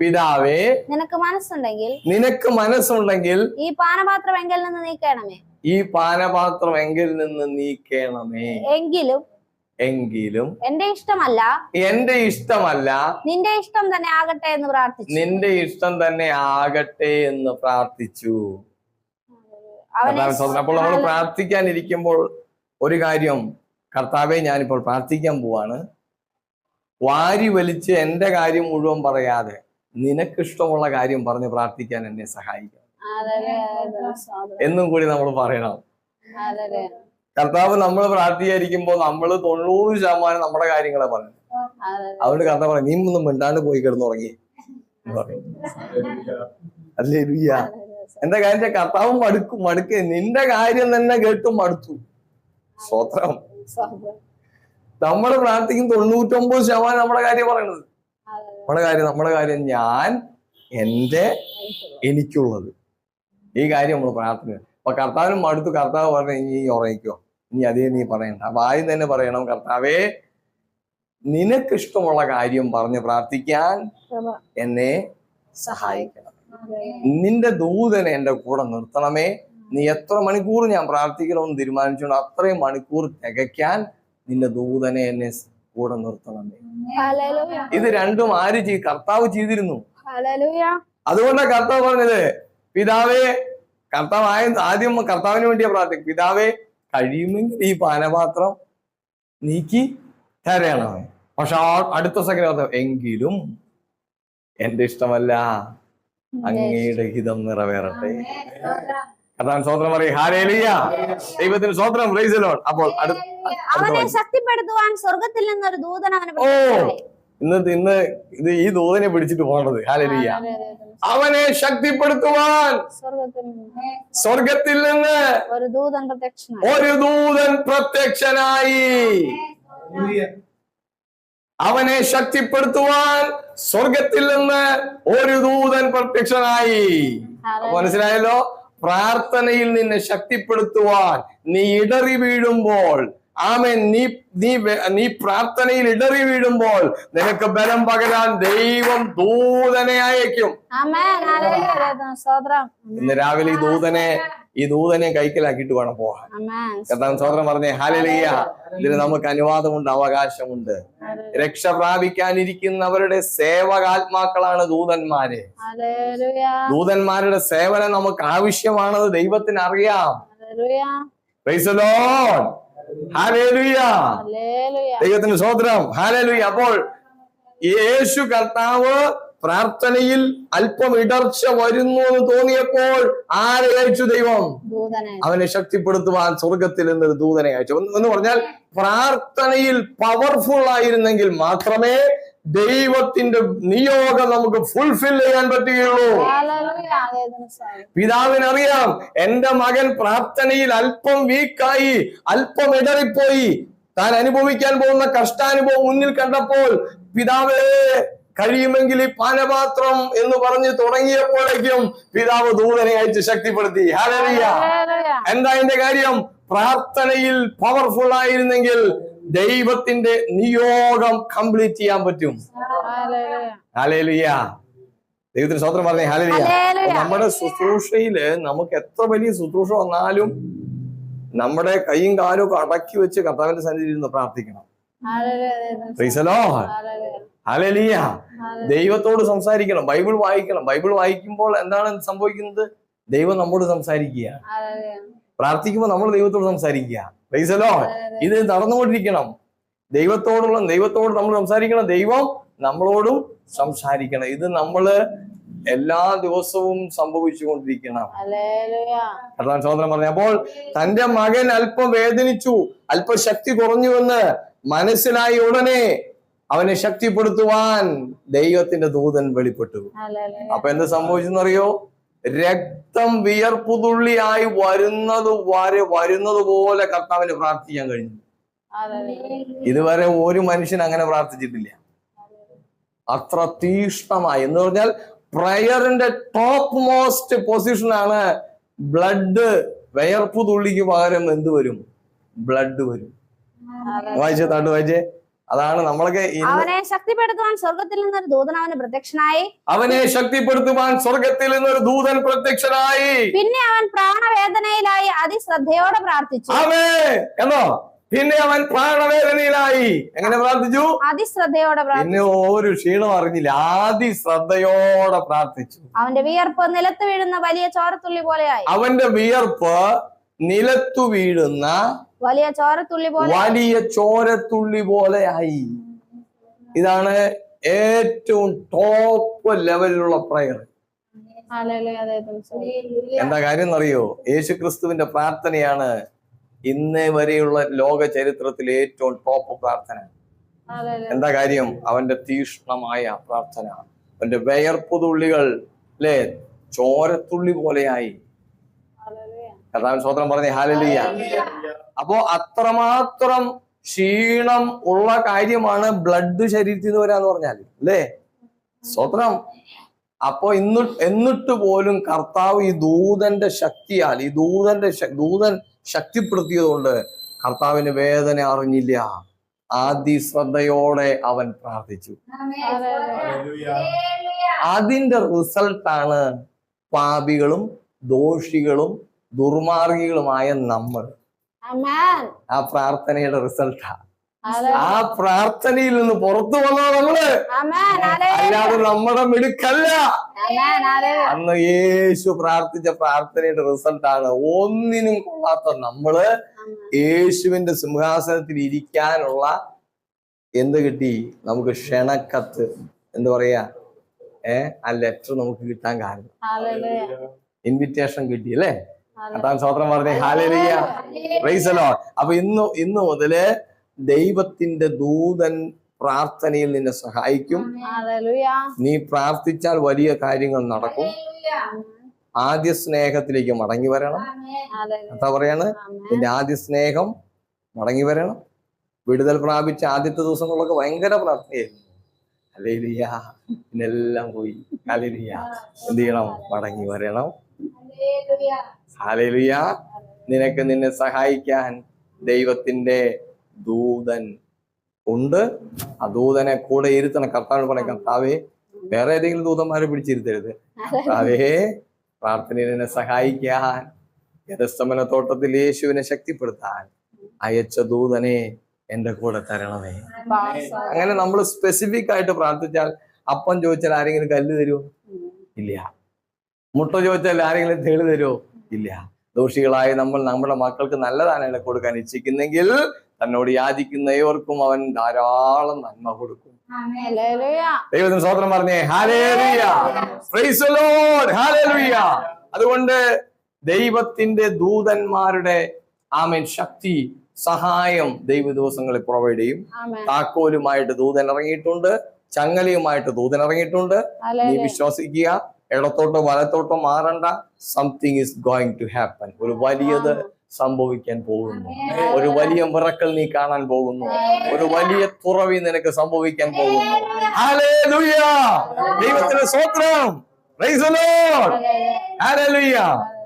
പിതാവേ നിനക്ക് മനസ്സുണ്ടെങ്കിൽ നിനക്ക് മനസ്സുണ്ടെങ്കിൽ ഈ പാനപാത്രം എങ്കിൽ നിന്ന് നീക്കണമേ. ഈ പാനപാത്രം എങ്കിൽ നിന്ന് നീക്കണമേ. എങ്കിലും എങ്കിലും എന്റെ ഇഷ്ടമല്ല. എന്റെ ഇഷ്ടമല്ല. നിന്റെ ഇഷ്ടം തന്നെ ആകട്ടെ എന്ന് പ്രാർത്ഥിച്ചു. നിന്റെ ഇഷ്ടം തന്നെ ആകട്ടെ എന്ന് പ്രാർത്ഥിച്ചു. അപ്പോൾ നമ്മൾ പ്രാർത്ഥിക്കാനിരിക്കുമ്പോൾ ഒരു കാര്യം കർത്താവെ ഞാനിപ്പോൾ പ്രാർത്ഥിക്കാൻ പോവാണ്. വാരി വലിച്ച് എന്റെ കാര്യം മുഴുവൻ പറയാതെ നിനക്കിഷ്ടമുള്ള കാര്യം പറഞ്ഞ് പ്രാർത്ഥിക്കാൻ എന്നെ സഹായിക്കണം. എന്നും കൂടി നമ്മൾ പറയണം. കർത്താവ് നമ്മൾ പ്രാർത്ഥിക്കാതിരിക്കുമ്പോൾ നമ്മൾ തൊണ്ണൂറ് ശതമാനം നമ്മുടെ കാര്യങ്ങളെ പറഞ്ഞു. അതുകൊണ്ട് കർത്താവ് പറഞ്ഞു നീ ഒന്നും മിണ്ടാണ്ട് പോയി കിടന്നുറങ്ങി. അല്ലേ രുയ്യ എന്താ കാര്യം കർത്താവ് മടുക്കും മടുക്ക. നിന്റെ കാര്യം തന്നെ കേട്ടും മടുത്തു. സ്വത്രം. നമ്മൾ നമ്മൾ പ്രാർത്ഥിക്കും തൊണ്ണൂറ്റൊമ്പത് ശതമാനം നമ്മുടെ കാര്യം പറയണത്. നമ്മുടെ കാര്യം നമ്മുടെ കാര്യം ഞാൻ എന്റെ എനിക്കുള്ളത്. ഈ കാര്യം നമ്മൾ പ്രാർത്ഥന അപ്പൊ കർത്താവിനും അടുത്ത് കർത്താവ് പറഞ്ഞു ഇനി ഉറങ്ങിക്കോ. ഇനി അതേ നീ പറയണ്ട. അപ്പൊ ആദ്യം തന്നെ പറയണം കർത്താവേ നിനക്ക് ഇഷ്ടമുള്ള കാര്യം പറഞ്ഞ് പ്രാർത്ഥിക്കാൻ എന്നെ സഹായിക്കണം. നിന്റെ ദൂതനെ എന്റെ കൂടെ നിർത്തണമേ. നീ എത്ര മണിക്കൂർ ഞാൻ പ്രാർത്ഥിക്കണമെന്ന് തീരുമാനിച്ചുകൊണ്ട് അത്രയും മണിക്കൂർ തികയ്ക്കാൻ നിന്റെ ദൂതനെ എന്നെ കൂടെ നിർത്തണമേ. ഇത് രണ്ടും ആര് ചെയ് കർത്താവ് ചെയ്തിരുന്നു. അതുകൊണ്ടാ അതുകൊണ്ടാണ് കർത്താവ് പറഞ്ഞത് പിതാവേ കർത്താവ് ആയ ആദ്യം കർത്താവിന് വേണ്ടിയാ പ്രാർത്ഥിക്കും പിതാവേ കഴിയുമെങ്കിൽ ഈ പാനപാത്രം നീക്കി തരണമേ. പക്ഷെ അടുത്ത സെക്കൻഡ് എങ്കിലും എന്റെ ഇഷ്ടമല്ല അങ്ങയുടെ ഹിതം നിറവേറട്ടെ. കർത്താൻ സ്വോത്രം പറയും. ഹാരേലിയ ദൈവത്തിന് സ്വോത്രം റൈസലോൺ അപ്പോൾ അവനെ. ശക്തിപ്പെടുത്തുവാൻ സ്വർഗത്തിൽ നിന്നൊരു ദൂതൻ അവനെ ഓ. ഇന്ന് ഇന്ന് ഇത് ഈ ദൂതനെ പിടിച്ചിട്ട് പോകേണ്ടത്. ഹാലലിയ. അവനെ ശക്തിപ്പെടുത്തുവാൻ സ്വർഗത്തിൽ നിന്ന്. സ്വർഗത്തിൽ നിന്ന് ഒരു ദൂതൻ പ്രത്യക്ഷനായി. ഒരു ദൂതൻ പ്രത്യക്ഷനായി. അവനെ ശക്തിപ്പെടുത്തുവാൻ സ്വർഗത്തിൽ നിന്ന് ഒരു ദൂതൻ പ്രത്യക്ഷനായി. മനസ്സിലായല്ലോ? പ്രാർത്ഥനയിൽ നിന്നെ ശക്തിപ്പെടുത്തുവാൻ നീ ഇടറി വീഴുമ്പോൾ. ആമേൻ. നീ നീ നീ പ്രാർത്ഥനയിൽ ഇടറി വീഴുമ്പോൾ നിനക്ക് ബലം പകരാൻ ദൈവം ദൂതനെ അയക്കും. ഇന്ന് രാവിലെ ഈ ദൂതനെ ഈ ദൂതനെ കൈക്കലാക്കിയിട്ട് വേണം ആമേൻ. കർത്താൻ സോദരൻ പറഞ്ഞേ ഹാലലിയ ഇതിന് നമുക്ക് അനുവാദമുണ്ട് അവകാശമുണ്ട്. രക്ഷ പ്രാപിക്കാനിരിക്കുന്നവരുടെ സേവകാത്മാക്കളാണ് ദൂതന്മാര്. ദൂതന്മാരുടെ സേവനം നമുക്ക് ആവശ്യമാണെന്ന് ദൈവത്തിന് അറിയാം. ദൈവത്തിന് സ്വോത്രം ഹാലലുയ അപ്പോൾ യേശു കർത്താവ് പ്രാർത്ഥനയിൽ അല്പം ഇടർച്ച വരുന്നു എന്ന് തോന്നിയപ്പോൾ ആരെ അയച്ചു ദൈവം? അവനെ ശക്തിപ്പെടുത്തുവാൻ സ്വർഗത്തിൽ നിന്നൊരു ദൂതനെ അയച്ചു. എന്ന് പറഞ്ഞാൽ പ്രാർത്ഥനയിൽ പവർഫുൾ ആയിരുന്നെങ്കിൽ മാത്രമേ ദൈവത്തിന്റെ നിയോഗം നമുക്ക് ഫുൾഫിൽ ചെയ്യാൻ പറ്റുകയുള്ളൂ. പിതാവിനറിയാം എന്റെ മകൻ പ്രാർത്ഥനയിൽ അല്പം വീക്കായി അല്പം ഇടറിപ്പോയി. താൻ അനുഭവിക്കാൻ പോകുന്ന കഷ്ടാനുഭവം മുന്നിൽ കണ്ടപ്പോൾ പിതാവേ കഴിയുമെങ്കിൽ ഈ പാനപാത്രം എന്ന് പറഞ്ഞ് തുടങ്ങിയപ്പോഴേക്കും പിതാവ് ദൂതനെ അയച്ച് ശക്തിപ്പെടുത്തി. ഹാലറിയ. എന്താ എന്റെ കാര്യം? പ്രാർത്ഥനയിൽ പവർഫുൾ ആയിരുന്നെങ്കിൽ ദൈവത്തിന്റെ നിയോഗം കംപ്ലീറ്റ് ചെയ്യാൻ പറ്റും. ഹാലേലുയ ദൈവത്തിന് സ്വത്രം പറഞ്ഞേ. ഹാലേലുയ. നമ്മുടെ ശുശ്രൂഷയിൽ നമുക്ക് എത്ര വലിയ ശുശ്രൂഷ വന്നാലും നമ്മുടെ കൈയും കാലും ഒക്കെ അടക്കി വെച്ച് കർത്താവിന്റെ സന്നിധിയിൽ നിന്ന് പ്രാർത്ഥിക്കണം. ഹാലേലിയ ദൈവത്തോട് സംസാരിക്കണം. ബൈബിൾ വായിക്കണം. ബൈബിൾ വായിക്കുമ്പോൾ എന്താണ് സംഭവിക്കുന്നത്? ദൈവം നമ്മോട് സംസാരിക്കുക. പ്രാർത്ഥിക്കുമ്പോൾ നമ്മൾ ദൈവത്തോട് സംസാരിക്കുക. പ്രീസലോ ഇത് നടന്നുകൊണ്ടിരിക്കണം. ദൈവത്തോടുള്ള ദൈവത്തോട് നമ്മൾ സംസാരിക്കണം. ദൈവം നമ്മളോടും സംസാരിക്കണം. ഇത് നമ്മൾ എല്ലാ ദിവസവും സംഭവിച്ചുകൊണ്ടിരിക്കണം. ഹല്ലേലൂയ. കർത്താൻ സഹോദരൻ പറഞ്ഞു അപ്പോൾ തന്റെ മകൻ അല്പം വേദനിച്ചു. അല്പം ശക്തി കുറഞ്ഞുവെന്ന് മനസ്സിലായി ഉടനെ അവനെ ശക്തിപ്പെടുത്തുവാൻ ദൈവത്തിന്റെ ദൂതൻ വെളിപ്പെട്ടു. അപ്പൊ എന്ത് സംഭവിച്ചെന്നറിയോ? രക്തം വിയർപ്പുതുള്ളിയായി വരുന്നത് വരെ വരുന്നത് പോലെ കർത്താവിന് പ്രാർത്ഥിക്കാൻ കഴിഞ്ഞു. ഇതുവരെ ഒരു മനുഷ്യൻ അങ്ങനെ പ്രാർത്ഥിച്ചിട്ടില്ല. അത്ര തീഷ്ണമായി. എന്ന് പറഞ്ഞാൽ പ്രയറിന്റെ ടോപ്പ് മോസ്റ്റ് പൊസിഷനാണ് ബ്ലഡ്. വിയർപ്പുതുള്ളിക്ക് പകരം എന്ത് വരും? ബ്ലഡ് വരും. വായിച്ചേ താണ്ട് വായിച്ചേ. അതാണ് നമ്മളൊക്കെ അവനെ ശക്തിപ്പെടുത്തുവാൻ സ്വർഗത്തിൽ നിന്നൊരു ദൂതൻ അവന് പ്രത്യക്ഷനായി. അവനെ ശക്തിപ്പെടുത്തുവാൻ സ്വർഗത്തിൽ നിന്നൊരു ദൂതൻ പ്രത്യക്ഷനായി. പിന്നെ അവൻ പ്രാണവേദനയിലായി അതിശ്രദ്ധയോടെ പ്രാർത്ഥിച്ചു. അവേ എന്നോ? പിന്നെ അവൻ പ്രാണവേദനയിലായി. എങ്ങനെ പ്രാർത്ഥിച്ചു? അതിശ്രദ്ധയോടെ പിന്നെ ഒരു ക്ഷീണം അറിഞ്ഞില്ല. അതിശ്രദ്ധയോടെ പ്രാർത്ഥിച്ചു. അവന്റെ വിയർപ്പ് നിലത്ത് വീഴുന്ന വലിയ ചോരത്തുള്ളി പോലെയായി. അവന്റെ വിയർപ്പ് നിലത്തു വീഴുന്ന വലിയ ചോരത്തുള്ളി പോലെ. വലിയ ചോരത്തുള്ളി പോലെയായി. ഇതാണ് ഏറ്റവും ടോപ്പ് ലെവലിലുള്ള പ്രയർ എന്താ കാര്യം അറിയോ? യേശു ക്രിസ്തുവിന്റെ പ്രാർത്ഥനയാണ് ഇന്നേ വരെയുള്ള ലോക ചരിത്രത്തിൽ ഏറ്റവും ടോപ്പ് പ്രാർത്ഥന. എന്താ കാര്യം? അവന്റെ തീഷ്ണമായ പ്രാർത്ഥന. അവന്റെ വയർപ്പുതുള്ളികൾ അല്ലെ ചോരത്തുള്ളി പോലെയായി. കർത്താവിൻ സ്വോത്രം പറഞ്ഞ ഹാലലിയ. അപ്പോ അത്രമാത്രം ക്ഷീണം ഉള്ള കാര്യമാണ് ബ്ലഡ് ശരീരത്തിൽ നിന്ന് വരാന്ന് പറഞ്ഞാൽ അല്ലേ? സ്വത്രം അപ്പോ ഇന്ന് എന്നിട്ട് പോലും കർത്താവ് ഈ ദൂതന്റെ ശക്തിയാൽ ഈ ദൂതന്റെ ദൂതൻ ശക്തിപ്പെടുത്തിയതുകൊണ്ട് കർത്താവിന് വേദന അറിഞ്ഞില്ല. ശ്രദ്ധയോടെ അവൻ പ്രാർത്ഥിച്ചു. അതിന്റെ റിസൾട്ടാണ് പാപികളും ദോഷികളും ദുർമാർഗികളുമായ നമ്മൾ. ആ പ്രാർത്ഥനയുടെ റിസൾട്ടാ ആ. പ്രാർത്ഥനയിൽ നിന്ന് പുറത്തു വന്ന നമ്മൾ. അല്ലാതെ നമ്മുടെ മിടുക്കല്ല. അന്ന് യേശു പ്രാർത്ഥിച്ച പ്രാർത്ഥനയുടെ റിസൾട്ടാണ് ഒന്നിനും കൊള്ളാത്ത നമ്മൾ യേശുവിന്റെ സിംഹാസനത്തിൽ ഇരിക്കാനുള്ള എന്ത് കിട്ടി? നമുക്ക് ക്ഷണക്കത്ത് എന്ത് പറയാ? ഏ? ആ ലെറ്റർ നമുക്ക് കിട്ടാൻ കാരണം. ഹല്ലേലൂയ. ഇൻവിറ്റേഷൻ കിട്ടി അല്ലേ? കർത്താൻ സ്വത്രം പറഞ്ഞേ ഹാലലിയ അപ്പൊ ഇന്ന് ഇന്ന് മുതൽ ദൈവത്തിന്റെ ദൂതൻ പ്രാർത്ഥനയിൽ നിന്നെ സഹായിക്കും. നീ പ്രാർത്ഥിച്ചാൽ വലിയ കാര്യങ്ങൾ നടക്കും. ആദ്യ സ്നേഹത്തിലേക്ക് മടങ്ങി വരണം. എന്താ പറയാണ്. നിന്റെ ആദ്യ സ്നേഹം മടങ്ങി വരണം. വിടുതൽ പ്രാപിച്ച ആദ്യത്തെ ദിവസങ്ങളൊക്കെ ഭയങ്കര പ്രാർത്ഥനയായിരുന്നു അലേലിയ പിന്നെല്ലാം പോയി. അലേലിയ എന്ത് ചെയ്യണം? മടങ്ങി വരണം. ഹാലേലുയ നിനക്ക് നിന്നെ സഹായിക്കാൻ ദൈവത്തിന്റെ ദൂതൻ ഉണ്ട്. ആ ദൂതനെ കൂടെ ഇരുത്തണം. കർത്താവ് പറയാം കർത്താവേ വേറെ ഏതെങ്കിലും ദൂതന്മാരെ പിടിച്ചിരുത്തരുത്. കർത്താവേ പ്രാർത്ഥനയിൽ നിന്നെ സഹായിക്കാൻ യഥസ്തമന തോട്ടത്തിൽ യേശുവിനെ ശക്തിപ്പെടുത്താൻ അയച്ച ദൂതനെ എന്റെ കൂടെ തരണമേ. അങ്ങനെ നമ്മൾ സ്പെസിഫിക് ആയിട്ട് പ്രാർത്ഥിച്ചാൽ അപ്പം ചോദിച്ചാൽ ആരെങ്കിലും കല്ല് തരുമോ? ഇല്ല. മുട്ട ചോദിച്ചാൽ ആരെങ്കിലും തേളി തരുമോ ഇല്ല ദോഷികളായി നമ്മൾ നമ്മുടെ മക്കൾക്ക് നല്ലതാണ് കൊടുക്കാൻ ഇച്ഛിക്കുന്നെങ്കിൽ തന്നോട് യാചിക്കുന്ന ഏവർക്കും അവൻ ധാരാളം നന്മ കൊടുക്കും. ദൈവത്തിന് സ്വതന്ത്രം പറഞ്ഞേ hallelujah Praise the Lord. Hallelujah. അതുകൊണ്ട് ദൈവത്തിന്റെ ദൂതന്മാരുടെ ആമേൻ ശക്തി സഹായം ദൈവ ദിവസങ്ങളിൽ പ്രൊവൈഡ് ചെയ്യും. താക്കോലുമായിട്ട് ദൂതൻ ഇറങ്ങിയിട്ടുണ്ട് ചങ്ങലയുമായിട്ട് ദൂതൻ ഇറങ്ങിയിട്ടുണ്ട് നീ. വിശ്വസിക്കുക ഇടത്തോട്ടോ വലത്തോട്ടോ മാറണ്ട. Something is going to happen ഒരു വലിയത് സംഭവിക്കാൻ പോകുന്നു. ഒരു വലിയ മിറക്കൽ നീ കാണാൻ പോകുന്നു. ഒരു വലിയ തുറവി നിനക്ക് സംഭവിക്കാൻ പോകുന്നു. ദൈവത്തിന് സ്വത്രം